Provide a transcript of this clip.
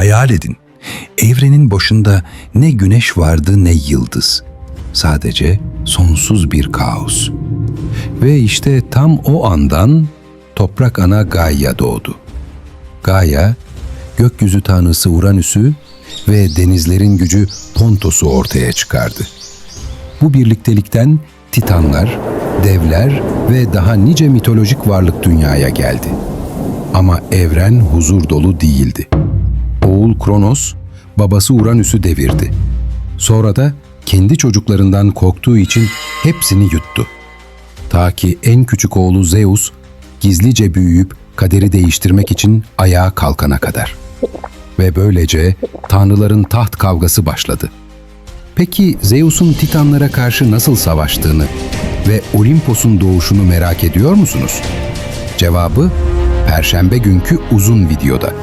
Hayal edin. Evrenin başında ne güneş vardı ne yıldız. Sadece sonsuz bir kaos. Ve işte tam o andan toprak ana Gaia doğdu. Gaia, gökyüzü tanrısı Uranüs'ü ve denizlerin gücü Pontos'u ortaya çıkardı. Bu birliktelikten titanlar, devler ve daha nice mitolojik varlık dünyaya geldi. Ama evren huzur dolu değildi. Oğul Kronos, babası Uranüs'ü devirdi. Sonra da kendi çocuklarından korktuğu için hepsini yuttu. Ta ki en küçük oğlu Zeus gizlice büyüyüp kaderi değiştirmek için ayağa kalkana kadar. Ve böylece tanrıların taht kavgası başladı. Peki Zeus'un Titanlara karşı nasıl savaştığını ve Olimpos'un doğuşunu merak ediyor musunuz? Cevabı Perşembe günkü uzun videoda.